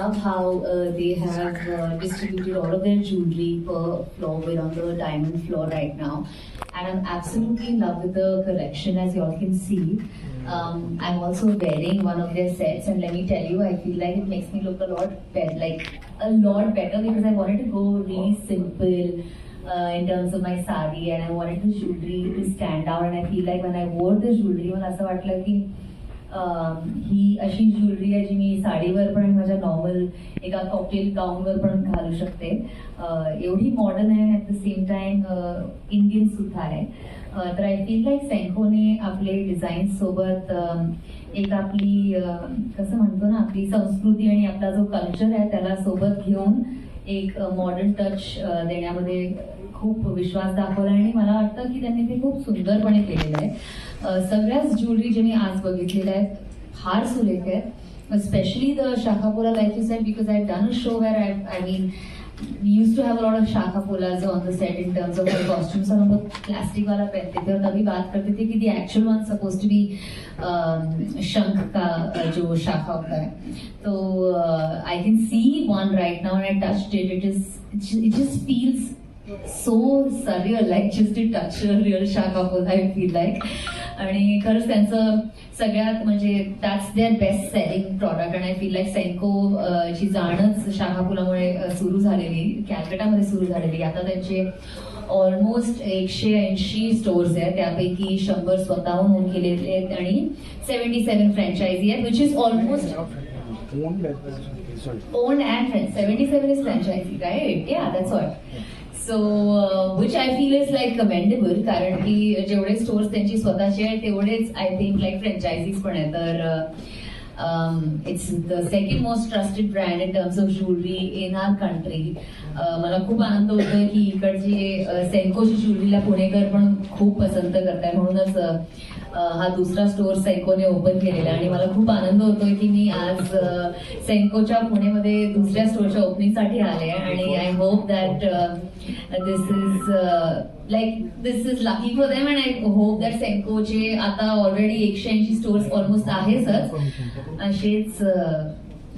love how uh, they have uh, distributed all of their jewelry per floor. We're on the diamond floor right now. And I'm absolutely in love with the collection, as you all can see. Um, I'm also wearing one of their sets, and let me tell you, I feel like it makes me look a lot better, like a lot better, because I wanted to go really simple. Uh, in terms of my sari and I wanted the jewelry to stand out and I feel like when I wore the jewelry, I was like, ही अशी jewellery आहे जी मी साडीवर पण माझ्या normal एका cocktail गाऊनवर पण घालू शकते. एवढी मॉडर्न आहे at the same time Indian सुद्धा आहे. तर आय फील लाईक सेंकोने आपले डिझाईन्स सोबत एक आपली कसं म्हणतो ना आपली संस्कृती आणि आपला जो कल्चर आहे त्याला सोबत घेऊन एक मॉडर्न टच देण्यामध्ये खूप विश्वास दाखवला आणि मला वाटतं की त्यांनी ते खूप सुंदरपणे केलेलं आहे. सगळ्याच ज्वेलरी जे मी आज बघितलेल्या आहेत फार सुरेख आहेत. Specially the Shakha Pola life is sad because I done show where I I mean we used to have a lot of shakapolas on the set in terms of our costumes और हम लोग plastic वाला पहनते थे और तभी बात करते थे कि the actual one supposed to be um, शंख का uh, जो शाखा होता है तो uh, I can see one right now and I touched it it is it just feels so surreal like just to touch a real shakapola I feel like आणि खरंच त्यांचं सगळ्यात म्हणजे that's their best selling product आणि I feel like Senco ची जाणच शाखापुलामुळे सुरू झालेली कॅलकटामध्ये सुरू झालेली. आता त्यांचे ऑलमोस्ट एकशे ऐंशी स्टोअर्स आहेत. त्यापैकी शंभर स्वतःहून ओन केलेले आहेत आणि सेव्हन्टी सेव्हन फ्रँचायझी आहेत which is almost owned by the sorry. owned and friends. 77 is franchisee, so which I feel is like commendable कारण की जेवढे स्टोर्स त्यांची स्वतःचे आहेत तेवढेच आय थिंक लाईक फ्रँचायझीज पण आहे तर it's the second most trusted brand in terms of jewellery in our country मला खूप आनंद होतो की इकडची अ, सेंकोची ज्वेलरीला पुणेकर पण खूप पसंत करताय. म्हणूनच uh, हा दुसरा स्टोअर सेंकोने ओपन केलेला आणि मला खूप आनंद होतोय की मी आज सेंकोच्या पुणेमध्ये दुसऱ्या स्टोअरच्या ओपनिंगसाठी आले आणि I hope that this is like this is lucky for them and I hope that सेंकोचे आता ऑलरेडी एकशे ऐंशी स्टोअर्स ऑलमोस्ट आहेच असेच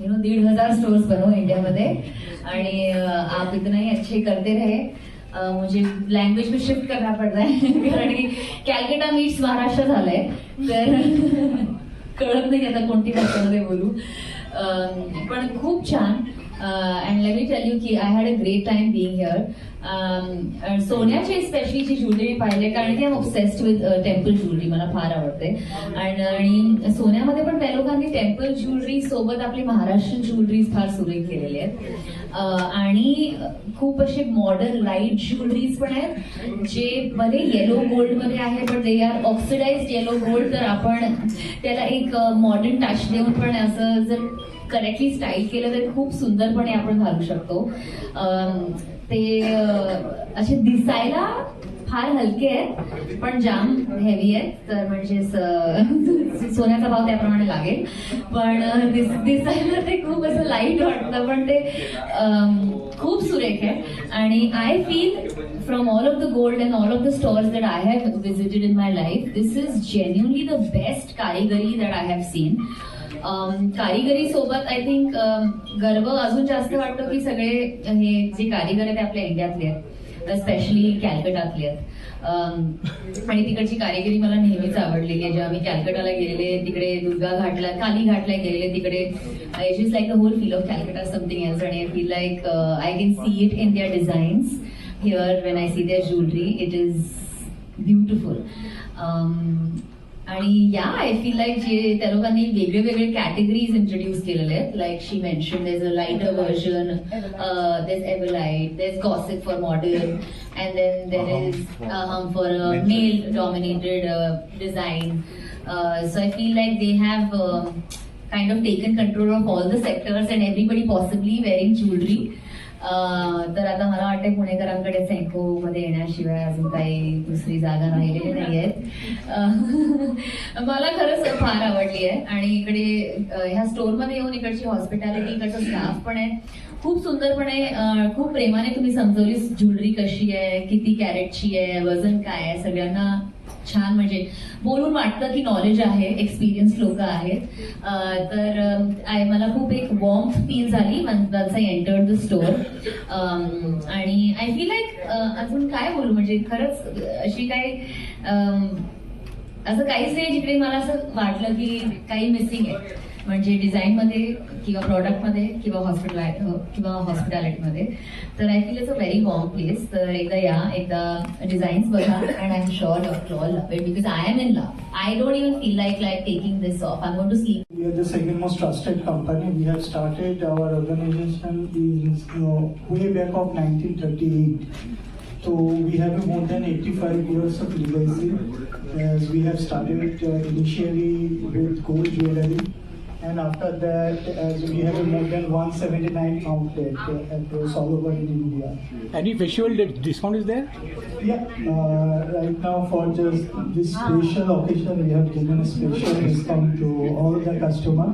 यु नो दीड हजार स्टोर्स बनव इंडियामध्ये. आणि आप इतना ही अच्छे करते रहे. अ, मुझे लँग्वेज में शिफ्ट करना पड़ रहा है कारण की कॅलकटा मीट्स महाराष्ट्र झालंय. तर कळत नाही आता कोणती भाषेमध्ये बोलू. पण खूप छान. And let me tell you की I had a great time being here सोन्याची स्पेशली जी ज्वेलरी मी पाहिले कारण की I obsessed with temple jewellery मला फार आवडते. Uh, आणि uh, सोन्यामध्ये पण त्या लोकांनी टेम्पल ज्वेलरी सोबत आपली महाराष्ट्रीयन ज्वेलरीज फार सुरेख केलेली आहेत. Uh, आणि खूप असे मॉडर्न लाइट ज्वेलरीज पण आहेत जे भले येलो गोल्डमध्ये आहे पण they are oxidise yellow gold तर आपण त्याला एक मॉडर्न टच देऊन पण असं जर करेक्टली स्टाईल केलं तर खूप सुंदरपणे आपण घालू शकतो. Um, ते असे दिसायला फार हलके आहेत पण जाम हेवी आहेत. तर म्हणजे सोन्याचा भाव त्याप्रमाणे लागेल. पण दिस- दिसायला ते खूप असं लाइट वाटतं पण ते खूप सुरेख आहे. आणि I feel from all of the gold and all of the stores that I have visited in my life this is genuinely the best कारिगरी that I have seen कारिगरी सोबत आय थिंक गर्व अजून जास्त वाटतो की सगळे हे जे कारिगर आहेत ते आपल्या इंडियातले आहेत. स्पेशली कॅलकटातले आहेत. आणि तिकडची कारिगिरी मला नेहमीच आवडलेली आहे. जेव्हा मी कॅलकटाला गेलेले तिकडे दुर्गा घाटला काली घाटला गेलेले तिकडे it is like the whole feel of Calcutta something else आणि feel like I can see it in their designs here when I see their jewellery it is beautiful आणि या आय फील लाईक जे त्या लोकांनी वेगळे वेगळे categories introduce केलेले आहेत like she mention these a lighter version these ever light these gossip for modern and then there is hum for male dominated design so I feel like they have kind of taken control of all the sectors and everybody possibly wearing jewelry. तर आता मला वाटते पुणेकरांकडे सेंको मध्ये येण्याशिवाय अजून काही दुसरी जागा राहिलेली नाहीये मला खरंच फार आवडली आहे आणि इकडे ह्या स्टोरमध्ये येऊन इकडची हॉस्पिटॅलिटी इकडचं स्टाफ पण आहे. खूप सुंदरपणे खूप प्रेमाने तुम्ही समजवली ज्वेलरी कशी आहे किती कॅरेटची आहे वजन काय आहे सगळ्यांना छान. म्हणजे बोलून वाटतं की नॉलेज आहे एक्सपिरियन्स लोक आहेत. तर आय- मला खूप एक वॉर्म फील झाली वन्स आय द स्टोर आणि आय फील लाईक अजून काय बोलू? म्हणजे खरंच अशी काही असं काहीच नाही जिकडे मला असं वाटलं की काही मिसिंग आहे. म्हणजे डिझाईन मध्ये किंवा प्रॉडक्ट मध्ये किंवा हॉस्पिटल किंवा हॉस्पिटॅलिटी मध्ये तर I feel it's a very warm place तर एकदा या एकदा डिझाईन्स बघा and I am sure of all love it because I am in love I don't even feel like like taking this off I want to sleep We are the second most trusted company. We have started our organization in you know, way back of 1938. So we have more than 85 years of legacy. As we have started uh, initially with gold jewelry, and after that, we have more than 179 outlets uh, across all over in India. Any di- discount is there? Yeah, uh, right now for just this special occasion, we have given a special discount to all the customer.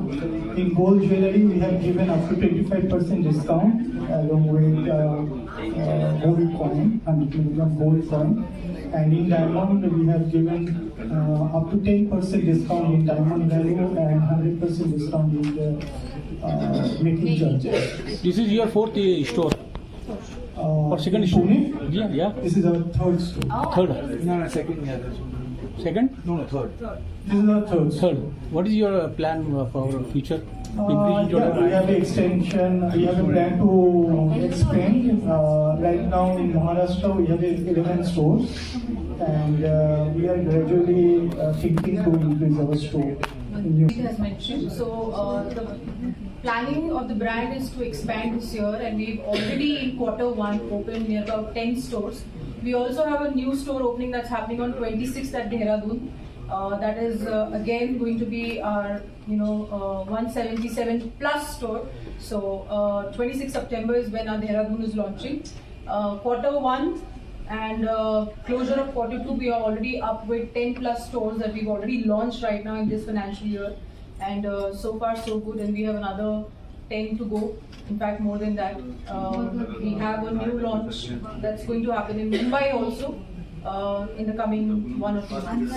In gold jewelry, we have given up to 25% discount along with uh, uh, gold coin, 100 milligram gold coin. And in diamond, we have given uh, up to 10% discount in diamond value and 100% discount in the uh, making charges. This is your fourth uh, store Uh, or second in store? Yeah, yeah. This is our third store. Third. No, no, second, yeah. That's- Second? No, no, third. This is our third. Third. What is your uh, plan uh, for future? Uh, yeah, we have extension, we have a plan to expand. Uh, right now in Maharashtra, we have 11 stores and uh, we are gradually uh, thinking to increase our store. in It has mentioned. So uh, the planning of the brand is to expand this year, and we've already in quarter one opened near about 10 stores. We also have a new store opening that's happening on 26th at Dehradun. Uh, that is uh, again going to be our you know uh, 177 plus store. So uh, 26 September is when our Dehradun is launching. Uh, quarter one and uh, closure of quarter two, we are already up with 10 plus stores that we've already launched right now in this financial year. And so far, so good. And we have another 10 to go. In fact, more than that. Uh, we have a new launch that's going to happen in Mumbai also uh, in the coming one or two months.